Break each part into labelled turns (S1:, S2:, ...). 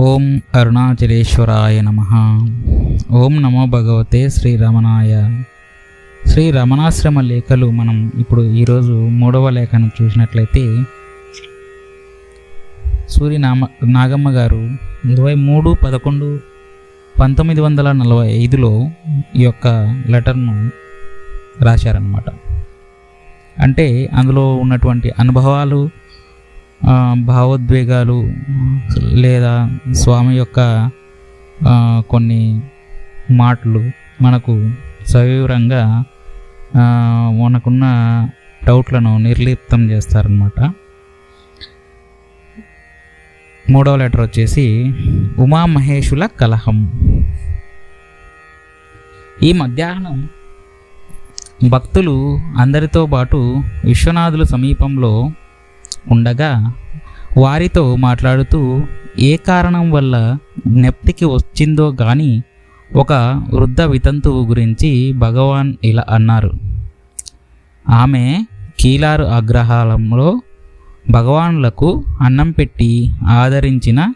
S1: ఓం అరుణాచలేశ్వరాయ నమ. ఓం నమో భగవతే శ్రీ రమణాయ శ్రీ రమణాశ్రమ లేఖలు మనం ఇప్పుడు ఈరోజు మూడవ లేఖను చూసినట్లయితే సూర్య నామ నాగమ్మ గారు ఇరవై మూడు పదకొండు పంతొమ్మిది వందల నలభై ఐదులో ఈ యొక్క లెటర్ను రాశారనమాట అంటే అందులో ఉన్నటువంటి అనుభవాలు భావోద్వేగాలు లేదా స్వామి యొక్క కొన్ని మాటలు మనకు సవివరంగా మనకున్న డౌట్లను నిర్లిప్తం చేస్తారనమాట మూడవ లెటర్ వచ్చేసి ఉమామహేషుల కలహం. ఈ మధ్యాహ్నం భక్తులు అందరితో పాటు విశ్వనాథుల సమీపంలో ఉండగా వారితో మాట్లాడుతూ ఏ కారణం వల్ల జ్ఞప్తికి వచ్చిందో గాని ఒక వృద్ధ వితంతువు గురించి భగవాన్ ఇలా అన్నారు. ఆమె కీలారు అగ్రహారంలో భగవానులకు అన్నం పెట్టి ఆదరించిన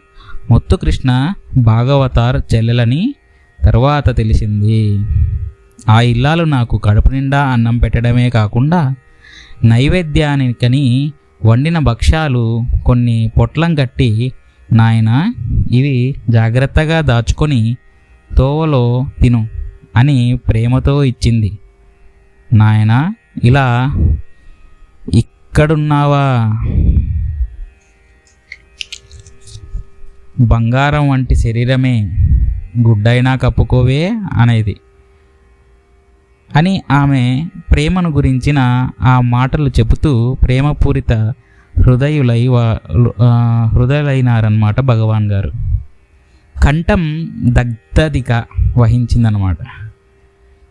S1: ముత్తుకృష్ణ భాగవతార్ చెల్లెలని తర్వాత తెలిసింది. ఆ ఇల్లాలు నాకు కడుపు నిండా అన్నం పెట్టడమే కాకుండా నైవేద్యానికని వండిన భక్ష్యాలు కొన్ని పొట్లం కట్టి నాయన ఇవి జాగ్రత్తగా దాచుకొని తోవలో తిను అని ప్రేమతో ఇచ్చింది. నాయన ఇలా ఇక్కడున్నావా? బంగారం వంటి శరీరమే గుడ్డైనా కప్పుకోవే అనేది. అని ఆమె ప్రేమను గురించిన ఆ మాటలు చెబుతూ ప్రేమపూరిత హృదయులై వా- హృదయులైనారన్నమాట భగవాన్ గారు. కంఠం దగ్ధదిక వహించిందనమాట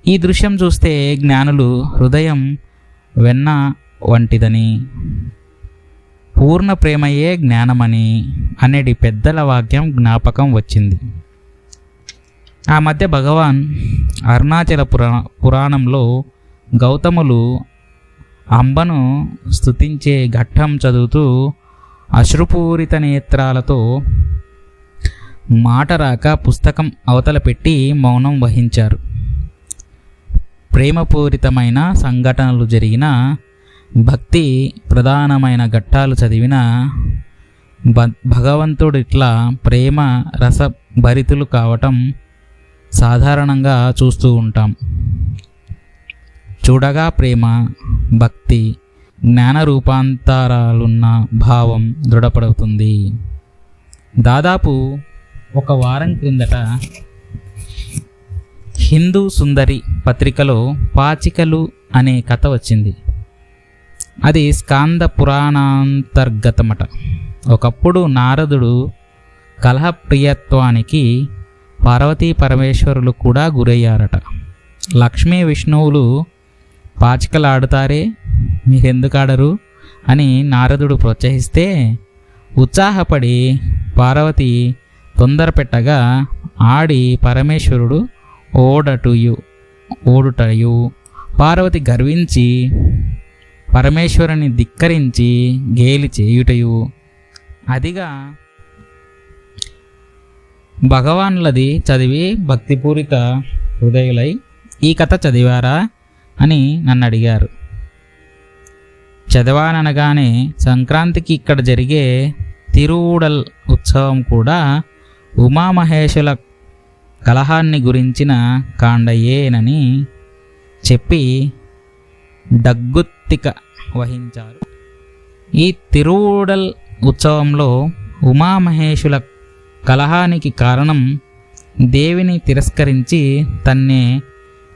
S1: ఈ దృశ్యం చూస్తే జ్ఞానులు హృదయం వెన్న వంటిదని పూర్ణ ప్రేమయే జ్ఞానమని అనేది పెద్దల వాక్యం జ్ఞాపకం వచ్చింది. ఆ మధ్య భగవాన్ అరుణాచల పురా పురాణంలో గౌతములు అంబను స్థుతించే ఘట్టం చదువుతూ అశ్రుపూరిత నేత్రాలతో మాట రాక పుస్తకం అవతల పెట్టి మౌనం వహించారు. ప్రేమపూరితమైన సంఘటనలు జరిగిన భక్తి ప్రధానమైన ఘట్టాలు చదివిన భ ప్రేమ రస భరితులు కావటం సాధారణంగా చూస్తూ ఉంటాం. చూడగా ప్రేమ భక్తి జ్ఞాన రూపాంతరాలున్న భావం దృఢపడుతుంది. దాదాపు ఒక వారం క్రిందట హిందూ సుందరి పత్రికలో పాచికలు అనే కథ వచ్చింది. అది స్కాంద పురాణాంతర్గతమట. ఒకప్పుడు నారదుడు కలహప్రియత్వానికి పార్వతీ పరమేశ్వరులు కూడా గురయ్యారట. లక్ష్మీ విష్ణువులు పాచికలాడుతారే మీరెందుకు ఆడరు అని నారదుడు ప్రోత్సహిస్తే ఉత్సాహపడి పార్వతి తొందర పెట్టగా ఆడి పరమేశ్వరుడు ఓడటుయు ఓడుటయు. పార్వతి గర్వించి పరమేశ్వరుని ధిక్కరించి గేలి చేయుటయు. అదిగా భగవాన్లది చదివి భక్తిపూరిత హృదయులై ఈ కథ చదివారా అని నన్ను అడిగారు చదివాననగానే సంక్రాంతికి ఇక్కడ జరిగే తిరువుడల్ ఉత్సవం కూడా ఉమామహేషుల కలహాన్ని గురించిన కాండయేనని చెప్పి దగ్గుత్తిక వహించారు. ఈ తిరువుడల్ ఉత్సవంలో ఉమామహేషుల కలహానికి కారణం దేవిని తిరస్కరించి తన్నే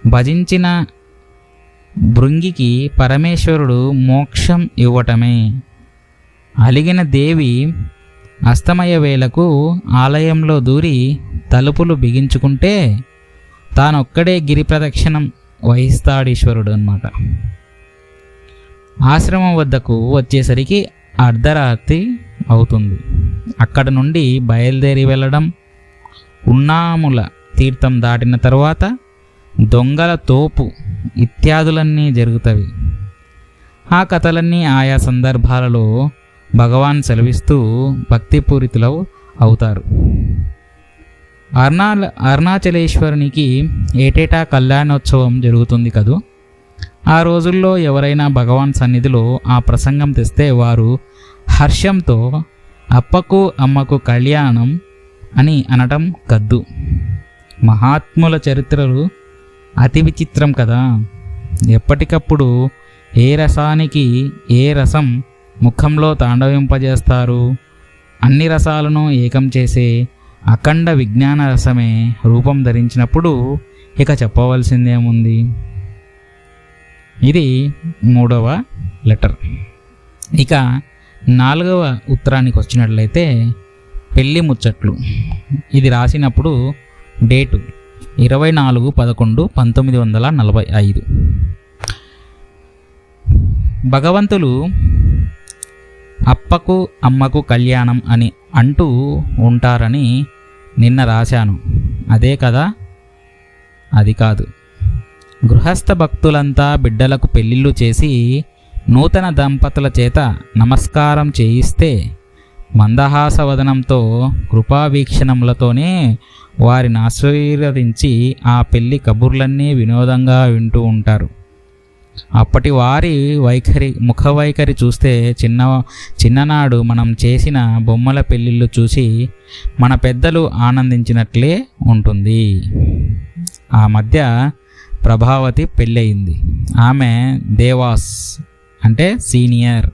S1: భజించిన భృంగికి పరమేశ్వరుడు మోక్షం ఇవ్వటమే. అలిగిన దేవి అస్తమయ వేళకు ఆలయంలో దూరి తలుపులు బిగించుకుంటే తానొక్కడే గిరి ప్రదక్షిణం వహిస్తాడీశ్వరుడు అన్నమాట. ఆశ్రమం వద్దకు వచ్చేసరికి అర్ధరాత్రి అవుతుంది. అక్కడ నుండి బయలుదేరి వెళ్ళడం ఉన్నాముల తీర్థం దాటిన తర్వాత దొంగల తోపు ఇత్యాదులన్నీ జరుగుతవి. ఆ కథలన్నీ ఆయా సందర్భాలలో భగవాన్ సెలవిస్తూ భక్తిపూరితులు అవుతారు. అరుణాల అరుణాచలేశ్వరునికి ఏటేటా కళ్యాణోత్సవం జరుగుతుంది కదూ? ఆ రోజుల్లో ఎవరైనా భగవాన్ సన్నిధిలో ఆ ప్రసంగం తెస్తే వారు హర్షంతో అప్పకు అమ్మకు కళ్యాణం అని అనటం కద్దు. మహాత్ముల చరిత్రలు అతి విచిత్రం కదా. ఎప్పటికప్పుడు ఏ రసానికి ఏ రసం ముఖంలో తాండవింపజేస్తారు? అన్ని రసాలను ఏకం చేసే అఖండ విజ్ఞాన రసమే రూపం ధరించినప్పుడు ఇక చెప్పవలసిందేముంది? ఇది మూడవ లెటర్. ఇక నాలుగవ ఉత్తరానికి వచ్చినట్లయితే పెళ్ళి ముచ్చట్లు. ఇది రాసినప్పుడు డేటు ఇరవై నాలుగు పదకొండు పంతొమ్మిది వందల నలభై ఐదు. భగవంతులు అప్పకు అమ్మకు కళ్యాణం అని అంటూ ఉంటారని నిన్న రాశాను. అదే కదా? అది కాదు. గృహస్థ భక్తులంతా బిడ్డలకు పెళ్ళిళ్ళు చేసి నూతన దంపతుల చేత నమస్కారం చేయిస్తే మందహాసవదనంతో కృపావీక్షణములతోనే వారిని ఆశీర్వదించి ఆ పెళ్ళి కబుర్లన్నీ వినోదంగా వింటూ ఉంటారు. అప్పటి వారి వైఖరి ముఖ వైఖరి చూస్తే చిన్న చిన్ననాడు మనం చేసిన బొమ్మల పెళ్ళిళ్ళు చూసి మన పెద్దలు ఆనందించినట్లే ఉంటుంది. ఆ మధ్య ప్రభావతి పెళ్ళయింది. ఆమె దేవాస్. అంటే సీనియర్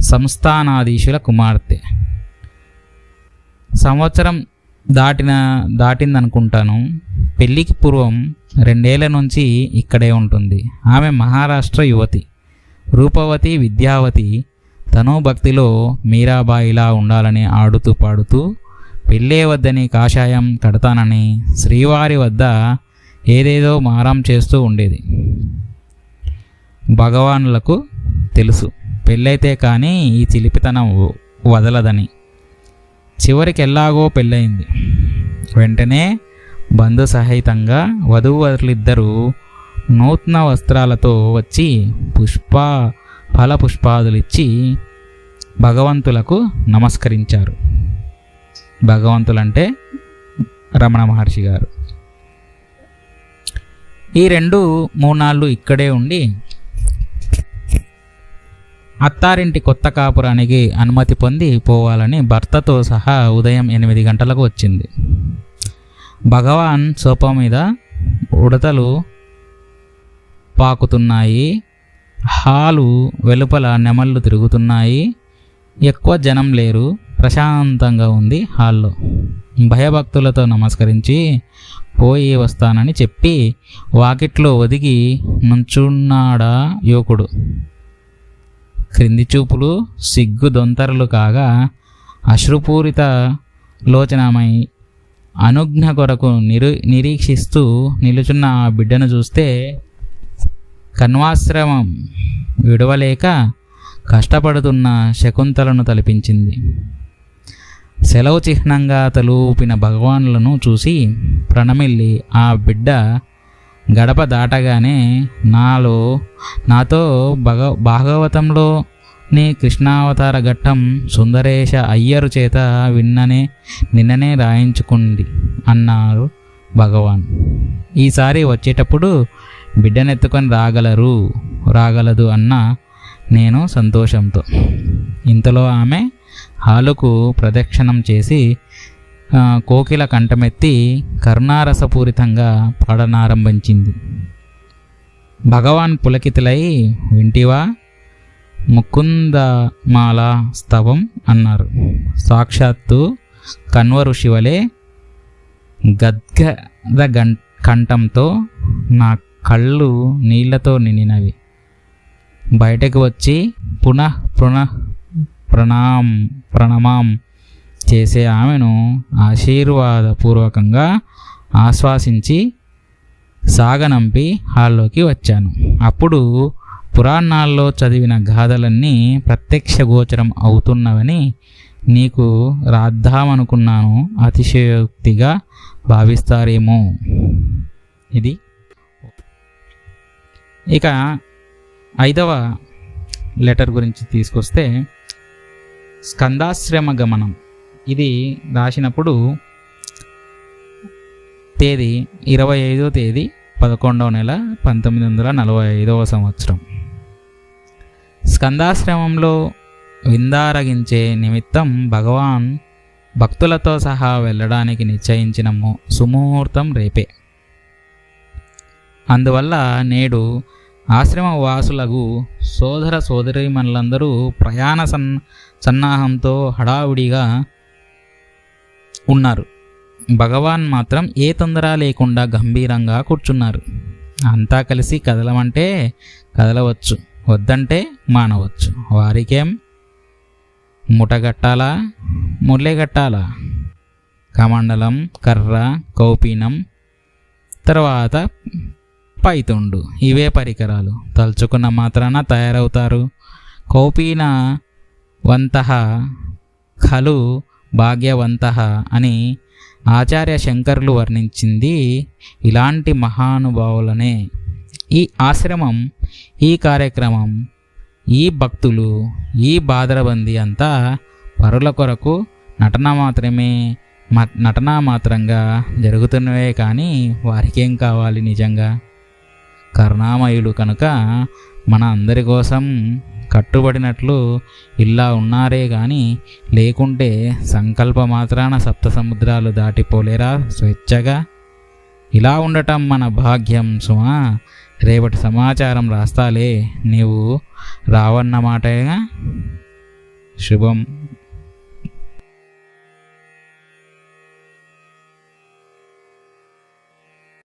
S1: సంస్థానాధీశుల కుమార్తె. సంవత్సరం దాటిన దాటిందనుకుంటాను. పెళ్ళికి పూర్వం రెండేళ్ళ నుంచి ఇక్కడే ఉంటుంది. ఆమె మహారాష్ట్ర యువతి. రూపవతి విద్యావతి తను భక్తిలో మీరాబాయిలా ఉండాలని ఆడుతూ పాడుతూ పెళ్ళే వద్దని కాషాయం కడతానని శ్రీవారి వద్ద ఏదేదో మారం చేస్తూ ఉండేది. భగవానులకు తెలుసు. పెళ్ళైతే కానీ ఈ చిలిపితనం వదలదని. చివరికి ఎలాగో పెళ్ళయింది. వెంటనే బంధు సహితంగా వధూవరులిద్దరూ నూతన వస్త్రాలతో వచ్చి పుష్ప ఫల పుష్పాదులిచ్చి భగవంతులకు నమస్కరించారు. భగవంతులంటే రమణ మహర్షి గారు. ఈ రెండు మూనాళ్ళు ఇక్కడే ఉండి అత్తారింటి కొత్త కాపురానికి అనుమతి పొంది పోవాలని భర్తతో సహా ఉదయం ఎనిమిది గంటలకు వచ్చింది. భగవాన్ సోపం మీద ఉడతలు పాకుతున్నాయి. హాలు వెలుపల నెమళ్ళు తిరుగుతున్నాయి. ఎక్కువ జనం లేరు. ప్రశాంతంగా ఉంది హాల్లో. భయభక్తులతో నమస్కరించి పోయి వస్తానని చెప్పి వాకిట్లో ఒదిగి నుంచున్నాడా యువకుడు. క్రింది చూపులు సిగ్గు దొంతరలు కాగా అశ్రుపూరిత లోచనమై అనుజ్ఞ కొరకు నిరు నిరీక్షిస్తూ నిలుచున్న ఆ బిడ్డను చూస్తే కన్వాశ్రమం విడవలేక కష్టపడుతున్న శకుంతలను తలపించింది. సెలవు చిహ్నంగా తలూపిన భగవానులను చూసి ప్రణమిల్లి ఆ బిడ్డ గడప దాటగానే నాలో నాతో భగ భాగవతంలో నీ కృష్ణావతార ఘట్టం సుందరేశ అయ్యరు చేత విన్ననే నిన్ననే రాయించుకుంది అన్నారు భగవాన్. ఈసారి వచ్చేటప్పుడు బిడ్డనెత్తుకొని రాగలరు రాగలదు అన్న నేను సంతోషంతో. ఇంతలో ఆమె హాలుకు ప్రదక్షిణం చేసి కోకిల కంఠమెత్తి కరుణారసపూరితంగా పాడనారంభించింది. భగవాన్ పులకితులై వింటివా? ముకుందమాల స్తవం అన్నారు. సాక్షాత్తు కన్వరు శివలే గద్గద గం కంఠంతో నా కళ్ళు నీళ్ళతో నిండినవి. బయటకు వచ్చి పునః పునః ప్రణాం ప్రణమాం చేసే ఆమెను ఆశీర్వాదపూర్వకంగా ఆశ్వాసించి సాగనంపి హాల్లోకి వచ్చాను. అప్పుడు పురాణాల్లో చదివిన గాథలన్నీ ప్రత్యక్ష గోచరం అవుతున్నవని నీకు రాద్దామనుకున్నాను అతిశయోక్తిగా భావిస్తారేమో. ఇది. ఇక ఐదవ లెటర్ గురించి తీసుకొస్తే స్కందాశ్రమ గమనం ఇది రాసినప్పుడు తేదీ ఇరవై ఐదో తేదీ పదకొండవ నెల పంతొమ్మిది వందల నలభై ఐదవ సంవత్సరం. స్కందాశ్రమంలో విందారగించే నిమిత్తం భగవాన్ భక్తులతో సహా వెళ్ళడానికి నిశ్చయించిన ము- సుముహూర్తం రేపే. అందువల్ల నేడు ఆశ్రమ వాసులకు సోదర సోదరీమణులందరూ ప్రయాణ సన్ సన్నాహంతో హడావుడిగా ఉన్నారు. భగవాన్ మాత్రం ఏ తొందర లేకుండా గంభీరంగా కూర్చున్నారు. అంతా కలిసి కదలమంటే కదలవచ్చు వద్దంటే మానవచ్చు. వారికేం? ముటగట్టాలా ముళ్ళెగట్టాలా కమండలం కర్ర కౌపీనం తర్వాత పైతుండు. ఇవే పరికరాలు. తలుచుకున్న మాత్రాన తయారవుతారు. కౌపీన వంత ఖలు భాగ్యవంతః అని ఆచార్య శంకర్లు వర్ణించింది ఇలాంటి మహానుభావులనే. ఈ ఆశ్రమం ఈ కార్యక్రమం ఈ భక్తులు ఈ బాదరబందీ అంతా పరుల కొరకు నటన మాత్రమే మ- నటన మాత్రంగా జరుగుతున్నవే కానీ వారికేం కావాలి నిజంగా? కరుణామయుడు కనుక మన అందరి కోసం కట్టుబడినట్లు ఇలా ఉన్నారే కానీ లేకుంటే సంకల్ప మాత్రాన సప్త సముద్రాలు దాటిపోలేరా స్వేచ్ఛగా? ఇలా ఉండటం మన భాగ్యం సుమా. రేపటి సమాచారం రాస్తాలే నీవు. రావన్నమాటేగా శుభం.